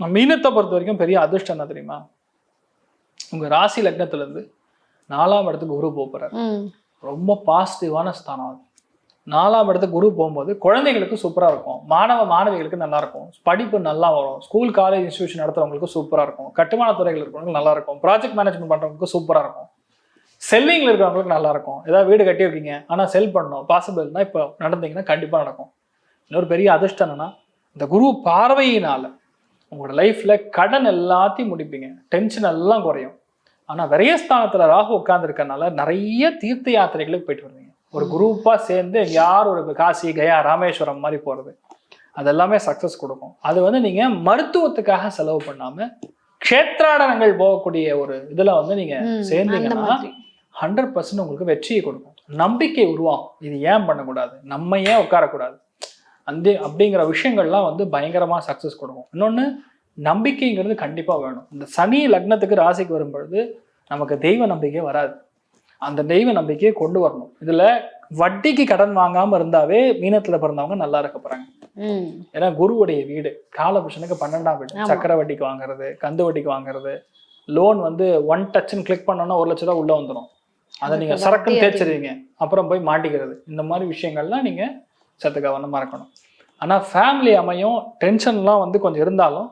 மீனத்தை பொறுத்த வரைக்கும் பெரிய அதிர்ஷ்டம் என்ன தெரியுமா? உங்க ராசி லக்னத்துல இருந்து நாலாம் இடத்துக்கு குரு போக போறாரு. ம். ரொம்ப பாசிட்டிவான ஸ்தானம் அது. நாலாம் இடத்துக்கு குரு போகும்போது குழந்தைகளுக்கு சூப்பரா இருக்கும். மாணவ மாணவிகளுக்கு நல்லா இருக்கும். படிப்பு நல்லா வரும். ஸ்கூல் காலேஜ் இன்ஸ்டியூஷன் நடத்துறவங்களுக்கு சூப்பரா இருக்கும். கட்டுமான துறைகள் இருக்கிறவங்களுக்கு நல்லா இருக்கும். ப்ராஜெக்ட் மேனேஜ்மெண்ட் பண்றவங்களுக்கு சூப்பரா இருக்கும். செல்லிங்ல இருக்கிறவங்களுக்கு நல்லா இருக்கும். ஏதாவது வீடு கட்டியிருக்கீங்க ஆனா செல் பண்ணணும். பாசிபிள்னா இப்போ நடந்தீங்கன்னா கண்டிப்பா நடக்கும். இன்னொரு பெரிய அதிர்ஷ்டம் என்னன்னா இந்த குரு பார்வையினால உங்களோட லைஃப்ல கடன் எல்லாத்தையும் முடிப்பீங்க. டென்ஷன் எல்லாம் குறையும். ஆனா விரயஸ்தானத்துல ராகு உட்கார்ந்துருக்கனால நிறைய தீர்த்த யாத்திரைகளுக்கு போயிட்டு வருவீங்க. ஒரு குரூப்பா சேர்ந்து யார் ஒரு காசி கயா ராமேஸ்வரம் மாதிரி போறது. அதெல்லாமே சக்சஸ் கொடுக்கும். அது வந்து நீங்க மருத்துவத்துக்காக செலவு பண்ணாம க்ஷேத்ராடனங்கள் போகக்கூடிய ஒரு இதுல வந்து நீங்க சேர்ந்தீங்கன்னா ஹண்ட்ரட் பர்சன்ட் உங்களுக்கு வெற்றியை கொடுக்கும். நம்பிக்கை உருவாகும். இது ஏன் பண்ணக்கூடாது? நம்ம ஏன் உட்காரக்கூடாது? அந்த அப்படிங்கிற விஷயங்கள்லாம் வந்து பயங்கரமாக சக்ஸஸ் கொடுக்கும். இன்னொன்று நம்பிக்கைங்கிறது கண்டிப்பாக வேணும். இந்த சனி லக்னத்துக்கு ராசிக்கு வரும்பொழுது நமக்கு தெய்வ நம்பிக்கை வராது. அந்த தெய்வ நம்பிக்கையை கொண்டு வரணும். இதில் வட்டிக்கு கடன் வாங்காமல் இருந்தாவே மீனத்தில் பிறந்தவங்க நல்லா இருக்க போகிறாங்க ம். ஏன்னா குருவுடைய வீடு. காலபுருஷனுக்கு பன்னெண்டாம் வீடு. சக்கர வட்டிக்கு வாங்குறது கந்து வட்டிக்கு வாங்குறது. லோன் வந்து ஒன் டச்சுன்னு கிளிக் பண்ணோன்னா ஒரு லட்ச ரூபா உள்ள வந்துடும் அதை நீங்க சரக்குன்னு தேய்ச்சிருவீங்க. அப்புறம் போய் மாட்டிக்கிறது. இந்த மாதிரி விஷயங்கள்லாம் நீங்க சத்து கவனமா இருக்கணும். ஆனால் ஃபேமிலி அமையும் டென்ஷன்லாம் வந்து கொஞ்சம் இருந்தாலும்